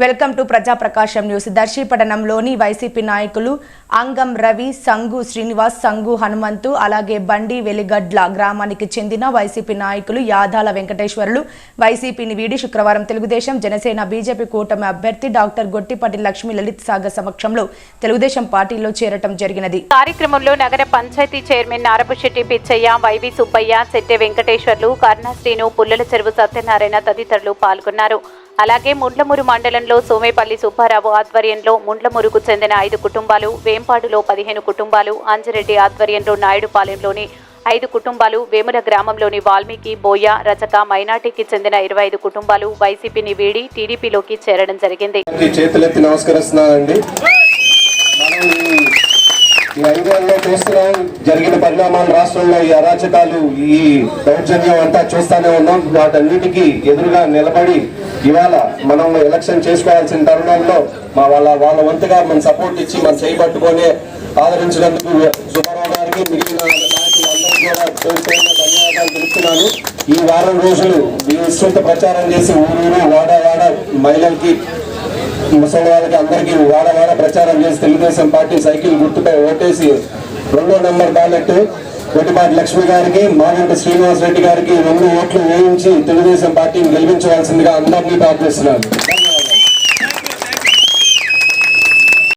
Welcome to Prajaprakasam news. దర్శీపట్టణంలోని YCP నాయకులు అంగం రవి సంగు శ్రీనివాస్ సంగు హనుమంతు అలాగే బండి వెలిగడ్ల గ్రామానికి చెందిన వైసీపీ నాయకులు యాదాల వెంకటేశ్వర్లు వైసీపీని వీడి శుక్రవారం తెలుగుదేశం జనసేన బీజేపీ కూటమి అభ్యర్థి డాక్టర్ గొట్టిపాటి లక్ష్మి లలిత్ సాగర్ సమక్షంలో తెలుగుదేశం పార్టీలో చేరటం జరిగినది. కార్యక్రమంలో నగర panchayat chairman Narapusetty Pichaiah Y V Subbaiah Chette Venkateswarlu Karnasrinu Pullala Cheruvu Satyanarayana తదితరులు పాల్గొన్నారు. అలాగే ముండ్లమూరు మండలంలో సోమేపల్లి సుబ్బారావు ఆధ్వర్యంలో ముండ్లమూరుకు చెందిన ఐదు కుటుంబాలు వేంపాడులో పదిహేను కుటుంబాలు అంజిరెడ్డి ఆధ్వర్యంలో నాయుడుపాలెంలోని ఐదు కుటుంబాలు వేముల గ్రామంలోని వాల్మీకి బోయ రచక మైనార్టీకి చెందిన ఇరవై ఐదు కుటుంబాలు వైసీపీని వీడి టీడీపీలోకి చేరడం జరిగింది. చేతులెత్తి నమస్కరిస్తున్నానండి. ఈ ఐదేళ్ళలో చూస్తున్నాం జరిగిన పరిణామాలు రాష్ట్రంలో ఈ అరాచకాలు ఈ దౌర్జన్యం అంతా చూస్తానే ఉన్నాం. వాటన్నిటికీ ఎదురుగా నిలబడి ఇవాళ మనం ఎలక్షన్ చేసుకోవాల్సిన తరుణంలో మా వాళ్ళ వాళ్ళ వంతుగా మన సపోర్ట్ ఇచ్చి మనం చేయబట్టుకొని ఆదరించినందుకు సుబ్బారావు గారికి మిగిలిన కూడా ధన్యవాదాలు తెలుపుతున్నాను. ఈ వారం రోజులు విస్తృత ప్రచారం చేసి ఊరూరు వాడ వాడ మహిళలకి ముసలి వాళ్ళకి అందరికీ వాడ వాడ ప్రచారం చేసి తెలుగుదేశం పార్టీ సైకిల్ గుర్తుపై ఓటేసి రెండో నెంబర్ బ్యాలెట్ కొట్టిపాటి లక్ష్మి గారికి మాగంట శ్రీనివాస్ రెడ్డి గారికి రెండు ఓట్లు వేయించి తెలుగుదేశం పార్టీని గెలిపించవలసిందిగా అందరినీ ప్రార్థిస్తున్నాను.